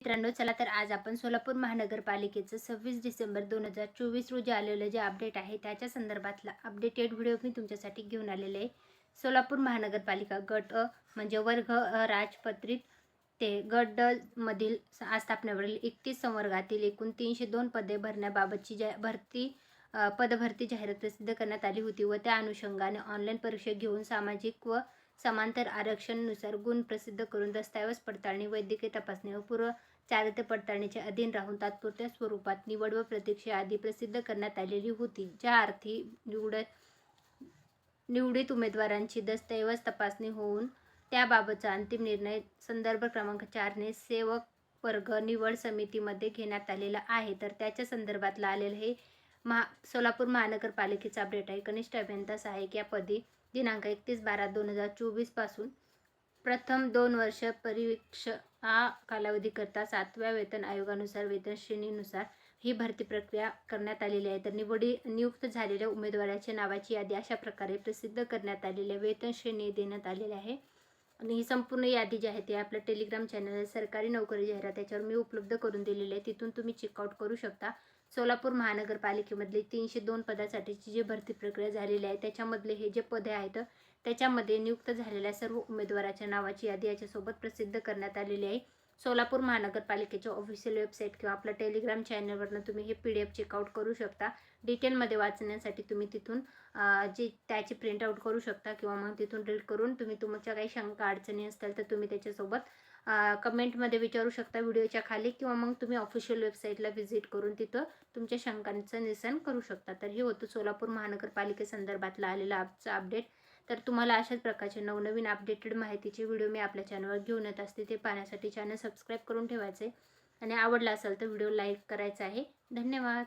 मित्रांनो चला तर आज आपण सोलापूर महानगरपालिकेचं सव्वीस डिसेंबर दोन हजार चोवीस रोजी आलेलं जे अपडेट आहे त्याच्या संदर्भातला अपडेटेड व्हिडिओ मी तुमच्यासाठी घेऊन आलेले आहे. सोलापूर महानगरपालिका गट अ म्हणजे वर्ग अ राजपत्रित ते गट ड मधील स- स्थापनेवरील एकतीस संवर्गातील एकूण तीनशे दोन पदे भरण्याबाबतची जा भरती पदभरती जाहिरात प्रसिद्ध करण्यात आली होती व त्या अनुषंगाने ऑनलाईन परीक्षा घेऊन सामाजिक व समांतर आरक्षणनुसार गुण प्रसिद्ध करून दस्तऐवज पडताळणी वैद्यकीय तपासणी व पूर्व चारित्र्य पडताळणीच्या अधीन राहून तात्पुरत्या स्वरूपात निवड व प्रतीक्षा यादी प्रसिद्ध करण्यात आलेली होती ज्या अर्थी निवड निवडीत उमेदवारांची दस्तऐवज तपासणी होऊन त्याबाबतचा अंतिम निर्णय संदर्भ क्रमांक चारने सेवक वर्ग निवड समितीमध्ये घेण्यात आलेला आहे. तर त्याच्या संदर्भातला आलेलं हे महा सोलापूर महानगरपालिकेचा अपडेट आहे. कनिष्ठ अभियंता सहाय्यक या पदी दिनांक एकतीस बारा दोन हजार चोवीसपासून प्रथम दोन वर्ष परीक्षा कालावधीकरता सातव्या वेतन आयोगानुसार वेतन श्रेणीनुसार ही भरती प्रक्रिया करण्यात आलेली आहे. तर निवडी नियुक्त झालेल्या उमेदवाराच्या नावाची यादी अशा प्रकारे प्रसिद्ध करण्यात आलेली आहे वेतन श्रेणी देण्यात आलेली आहे. आणि ही संपूर्ण यादी जी आहे ती आपल्या टेलिग्राम चॅनल सरकारी नोकरी जाहिरात त्याच्यावर मी उपलब्ध करून दिलेली आहे. तिथून तुम्ही चेकआउट करू शकता. सोलापूर महानगरपालिकेमधली तीनशे दोन पदासाठीची जी भरती प्रक्रिया झालेली आहे त्याच्यामधले हे जे पदे आहेत त्याच्यामध्ये नियुक्त झालेल्या सर्व उमेदवाराच्या नावाची यादी याच्यासोबत प्रसिद्ध करण्यात आलेली आहे. सोलापूर महानगरपालिकेच्या ऑफिशियल वेबसाईट किंवा आपल्या टेलिग्राम चॅनलवरनं तुम्ही हे पी डी एफ चेकआउट करू शकता. डिटेलमध्ये वाचण्यासाठी तुम्ही तिथून जे जी त्याची प्रिंटआउट करू शकता किंवा मग तिथून रीड करून तुम्ही तुमच्या काही शंका अडचणी असतील तर तुम्ही त्याच्यासोबत कमेंटमध्ये विचारू शकता व्हिडिओच्या खाली किंवा मग तुम्ही ऑफिशियल वेबसाईटला व्हिजिट करून तिथं तुमच्या शंकांचं निरसन करू शकता. तर हे होतं सोलापूर महानगरपालिकेसंदर्भातला आलेला आपचं अपडेट तर तुम्हाला अशाच प्रकारचे नवनवीन अपडेटेड माहितीचे व्हिडिओ मी आपल्या चॅनलवर घेऊन येत असते. ते पाहण्यासाठी चॅनल सबस्क्राईब करून ठेवायचे. आणि आवडला असेल तर व्हिडिओ लाईक करायचा आहे. धन्यवाद.